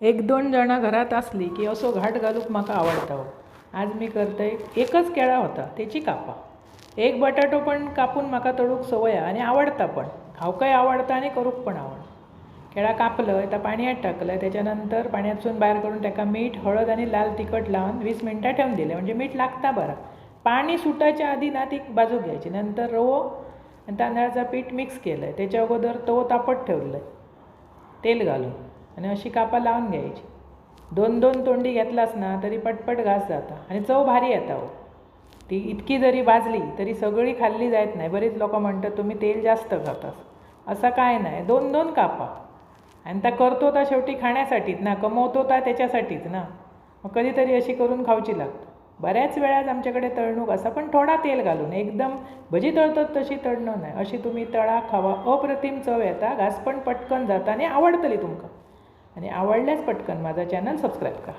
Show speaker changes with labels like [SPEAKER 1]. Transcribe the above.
[SPEAKER 1] एक दोन जाणां घरात आसलीं की असो घाट घालूंक म्हाका आवडटा हो. आज मी करतय एकच केळा होता तेची कापां. एक बटाटो पण कापून म्हाका तळूंक संवय आहा आनी आवडटा पण. खावंकय आवडटा आनी करूंक पण आवडटा केळा कापलय आतां पाणयात टाकलय तेच्या नंतर पाणयातसून भायर काडून ताका मीठ हळद आनी लाल तिखट लावन वीस मिनटां ठेवन दिलें म्हणजे मीठ लागता बरा. पाणी सुटाच्या आदी ना ती बाजूक घ्यायची नंतर रवो आनी तांदळाचा पीठ मिक्स केलंय. तेच्या अगोदर तवो तापत ठेवलंय. तेल घालून. आनी अशीं कापां लावन घ्यायची. दोन दोन तोंडी घेतलास ना तरी पटपट घास जाता. आनी चव भारी येता हो. ती इतकी जरी भाजली तरी सगळी खाल्ली जायत नाही. बरीच लोक म्हणतात तुम्ही तेल जास्त खातास. असं काय नाही. दोन दोन कापा. आणि त्या करतो ता शेवटी खाण्यासाठीच ना कमवतो तर त्याच्यासाठीच ना. मग कधीतरी अशी करून खावची लागतं. बऱ्याच वेळाच आमच्याकडे तळणूक असा पण थोडा तेल घालून एकदम भजी तळतात तशी तळणं नाही. अशी तुम्ही तळा खावा अप्रतिम चव येता. घास पण पटकन जाता आणि आवडतली तुमकां. आणि आवडल्यास पटकन माझा चॅनल सबस्क्राईब करा.